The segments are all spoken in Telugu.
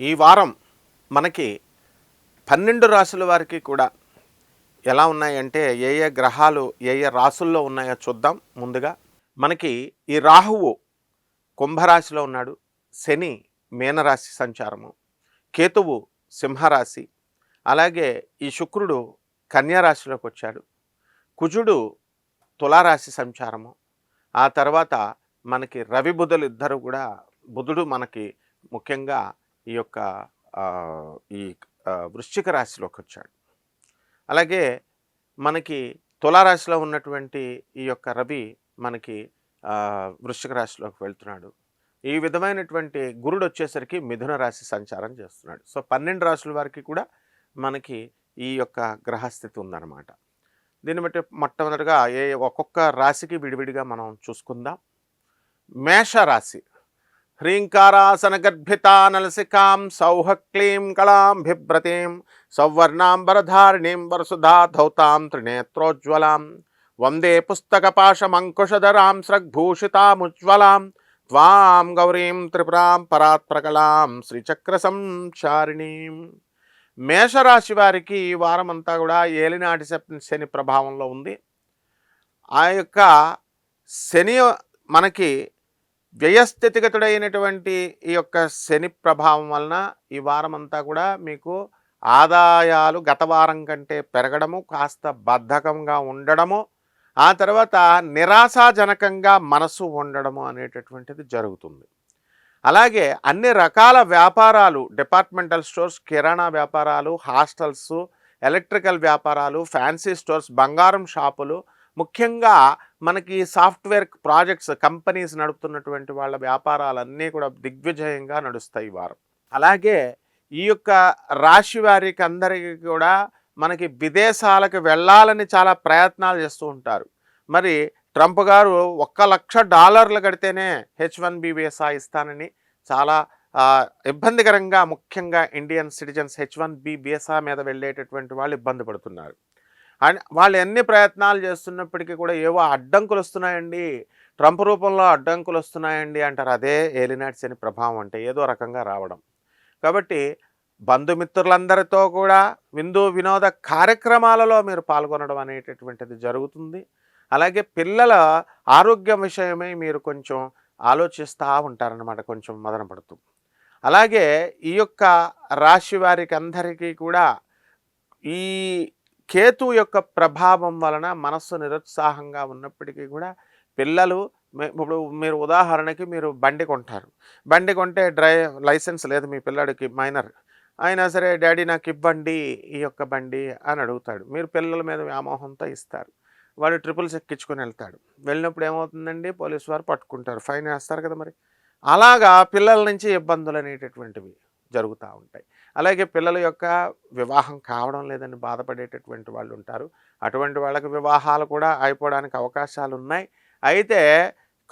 ఈ వారం మనకి పన్నెండు రాసుల వారికి కూడా ఎలా ఉన్నాయంటే ఏ ఏ గ్రహాలు ఏ ఏ రాసుల్లో ఉన్నాయో చూద్దాం ముందుగా. మనకి ఈ రాహువు కుంభరాశిలో ఉన్నాడు. శని మీనరాశి సంచారము. కేతువు సింహరాశి. అలాగే ఈ శుక్రుడు కన్యారాశిలోకి వచ్చాడు. కుజుడు తులారాశి సంచారము. ఆ తర్వాత మనకి రవి బుధులు ఇద్దరు కూడా బుధుడు మనకి ముఖ్యంగా ఈ యొక్క ఈ వృశ్చిక రాశిలోకి వచ్చాడు అలాగే మనకి తులారాశిలో ఉన్నటువంటి ఈ యొక్క రవి మనకి వృశ్చిక రాశిలోకి వెళ్తున్నాడు. ఈ విధమైనటువంటి గురుడు వచ్చేసరికి మిథున రాశి సంచారం చేస్తున్నాడు. సో పన్నెండు రాశుల వారికి కూడా మనకి ఈ యొక్క గ్రహస్థితి ఉందన్నమాట. దీన్ని బట్టి మొట్టమొదటిగా ఏ ఒక్కొక్క రాశికి విడివిడిగా మనం చూసుకుందాం. మేష రాశి గర్భితా నలసికాం సౌహ క్లీం కళాం బిభ్రతీం సౌవర్ణాంబరధారిణీం వరసుధా ధౌతాం త్రినేత్రోజ్వలాం వందే పుస్తకపాశమంకుశధరాం స్రగ్భూషితాముజ్వలాం త్వాం గౌరీం త్రిపురాం పరాత్ప్రకళాం శ్రీచక్ర సంచారిణీం మేషరాశి వారికి ఈ కూడా ఏలినాటి శని ప్రభావంలో ఉంది. ఆ యొక్క శని మనకి వ్యయస్థితిగతుడైనటువంటి ఈ యొక్క శని ప్రభావం వలన ఈ వారం అంతా కూడా మీకు ఆదాయాలు గత వారం కంటే పెరగడము కాస్త బద్ధకంగా ఉండడము ఆ తర్వాత నిరాశాజనకంగా మనసు ఉండడము అనేటటువంటిది జరుగుతుంది. అలాగే అన్ని రకాల వ్యాపారాలు డిపార్ట్మెంటల్ స్టోర్స్ కిరాణా వ్యాపారాలు హాస్టల్స్ ఎలక్ట్రికల్ వ్యాపారాలు ఫ్యాన్సీ స్టోర్స్ బంగారం షాపులు ముఖ్యంగా మనకి సాఫ్ట్వేర్ ప్రాజెక్ట్స్ కంపెనీస్ నడుపుతున్నటువంటి వాళ్ళ వ్యాపారాలన్నీ కూడా దిగ్విజయంగా నడుస్తాయి వారు వారం. అలాగే ఈ యొక్క రాశి వారికి అందరికీ కూడా మనకి విదేశాలకు వెళ్ళాలని చాలా ప్రయత్నాలు చేస్తూ ఉంటారు. మరి ట్రంప్ గారు ఒక్క లక్ష డాలర్లు కడితేనే హెచ్ వన్ బి వీసా ఇస్తానని చాలా ఇబ్బందికరంగా ముఖ్యంగా Indian citizens H one B visa మీద వెళ్ళేటటువంటి వాళ్ళు ఇబ్బంది పడుతున్నారు. అండ్ వాళ్ళు ఎన్ని ప్రయత్నాలు చేస్తున్నప్పటికీ కూడా ఏవో అడ్డంకులు వస్తున్నాయండి. ట్రంప్ రూపంలో అడ్డంకులు వస్తున్నాయండి అంటారు. అదే ఏలినాట్స్ అని ప్రభావం అంటే ఏదో రకంగా రావడం. కాబట్టి బంధుమిత్రులందరితో కూడా విందు వినోద కార్యక్రమాలలో మీరు పాల్గొనడం అనేటటువంటిది జరుగుతుంది. అలాగే పిల్లల ఆరోగ్యం విషయమై మీరు కొంచెం ఆలోచిస్తూ ఉంటారనమాట కొంచెం మదన పడుతూ. అలాగే ఈ యొక్క రాశి వారికి అందరికీ కూడా ఈ కేతు యొక్క ప్రభావం వలన మనస్సు నిరుత్సాహంగా ఉన్నప్పటికీ కూడా పిల్లలు ఇప్పుడు మీరు ఉదాహరణకి మీరు బండి కొంటారు. బండి కొంటే డ్రై లైసెన్స్ లేదు మీ పిల్లాడికి మైనర్. అయినా సరే డాడీ నాకు ఇవ్వండి ఈ యొక్క బండి అని అడుగుతాడు. మీరు పిల్లల మీద వ్యామోహంతో ఇస్తారు. వాడు ట్రిపుల్స్ ఎక్కించుకొని వెళ్తాడు. వెళ్ళినప్పుడు ఏమవుతుందండి? పోలీసు వారు పట్టుకుంటారు. ఫైన్ వేస్తారు కదా మరి. అలాగా పిల్లల నుంచి ఇబ్బందులు అనేటటువంటివి. జరుగుతూ ఉంటాయి. అలాగే పిల్లల యొక్క వివాహం కావడం లేదని బాధపడేటటువంటి వాళ్ళు ఉంటారు. అటువంటి వాళ్ళకి వివాహాలు కూడా అయిపోవడానికి అవకాశాలు ఉన్నాయి. అయితే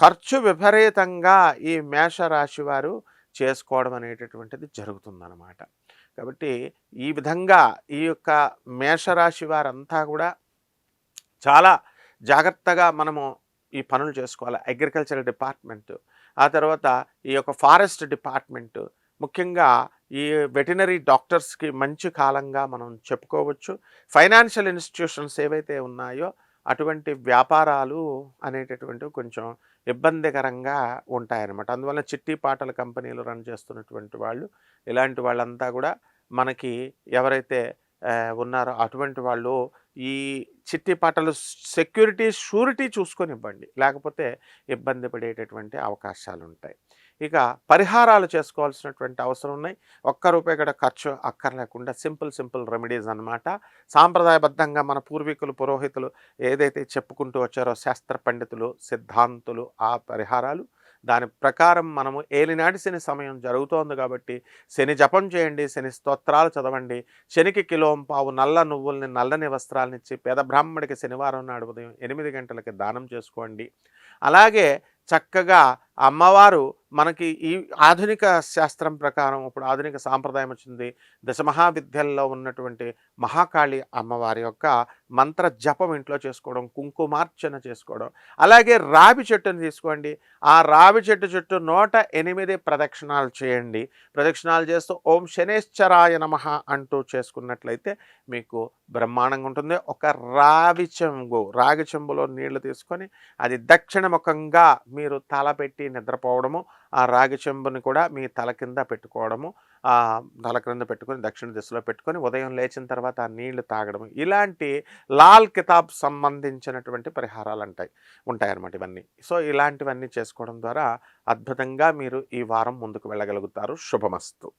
ఖర్చు విపరీతంగా ఈ మేషరాశి వారు చేసుకోవడం అనేటటువంటిది జరుగుతుందన్నమాట. కాబట్టి ఈ విధంగా ఈ యొక్క మేషరాశి వారంతా కూడా చాలా జాగ్రత్తగా మనము ఈ పనులు చేసుకోవాలి. అగ్రికల్చర్ డిపార్ట్మెంట్ ఆ తర్వాత ఈ యొక్క ఫారెస్ట్ డిపార్ట్మెంటు ముఖ్యంగా ఈ వెటనరీ డాక్టర్స్కి మంచి కాలంగా మనం చెప్పుకోవచ్చు. ఫైనాన్షియల్ ఇన్స్టిట్యూషన్స్ ఏవైతే ఉన్నాయో అటువంటి వ్యాపారాలు అనేటటువంటివి కొంచెం ఇబ్బందికరంగా ఉంటాయన్నమాట. అందువల్ల చిట్టి పాటల కంపెనీలు రన్ చేస్తున్నటువంటి వాళ్ళు ఇలాంటి వాళ్ళంతా కూడా మనకి ఎవరైతే ఉన్నారో అటువంటి వాళ్ళు ఈ చిట్టి పాటలు సెక్యూరిటీ షూరిటీ చూసుకొని ఇవ్వండి లేకపోతే ఇబ్బంది పడేటటువంటి అవకాశాలు ఉంటాయి ఇక పరిహారాలు చేసుకోవాల్సినటువంటి అవసరం ఉన్నాయి. ఒక్క రూపాయి కూడా ఖర్చు అక్కర్లేకుండా సింపుల్ సింపుల్ రెమెడీస్ అన్నమాట. సాంప్రదాయబద్ధంగా మన పూర్వీకులు పురోహితులు ఏదైతే చెప్పుకుంటూ వచ్చారో శాస్త్ర పండితులు సిద్ధాంతులు ఆ పరిహారాలు దాని ప్రకారం మనము ఏలినాటి శని సమయం జరుగుతోంది కాబట్టి శని జపం చేయండి శని స్తోత్రాలు చదవండి. శనికి కిలోం పావు నల్ల నువ్వుల్ని నల్లని వస్త్రాలనిచ్చి పేద బ్రాహ్మడికి శనివారం నాడు ఉదయం ఎనిమిది గంటలకి దానం చేసుకోండి. అలాగే చక్కగా అమ్మవారు మనకి ఈ ఆధునిక శాస్త్రం ప్రకారం ఇప్పుడు ఆధునిక సాంప్రదాయం వచ్చింది. దశమహావిద్యల్లో ఉన్నటువంటి మహాకాళి అమ్మవారి యొక్క మంత్ర జపం ఇంట్లో చేసుకోవడం కుంకుమార్చన చేసుకోవడం అలాగే రావి చెట్టుని తీసుకోండి. ఆ రావి చెట్టు చుట్టూ నూట ఎనిమిది ప్రదక్షిణాలు చేయండి. ప్రదక్షిణాలు చేస్తూ ఓం శనేశ్వరాయ నమ అంటూ చేసుకున్నట్లయితే మీకు బ్రహ్మాండంగా ఉంటుంది. ఒక రావి చెంబు రాగి చెంబులో నీళ్ళు తీసుకొని అది దక్షిణ ముఖంగా మీరు తలపెట్టి నిద్రపోవడము ఆ రాగి చెంబుని కూడా మీ తల కింద పెట్టుకోవడము ఆ తల క్రింద పెట్టుకొని దక్షిణ దిశలో పెట్టుకొని ఉదయం లేచిన తర్వాత ఆ నీళ్ళు తాగడం ఇలాంటి లాల్ కితాబ్ సంబంధించినటువంటి పరిహారాలు ఉంటాయి ఉంటాయన్నమాట ఇవన్నీ. సో ఇలాంటివన్నీ చేసుకోవడం ద్వారా అద్భుతంగా మీరు ఈ వారం ముందుకు వెళ్ళగలుగుతారు. శుభమస్తు.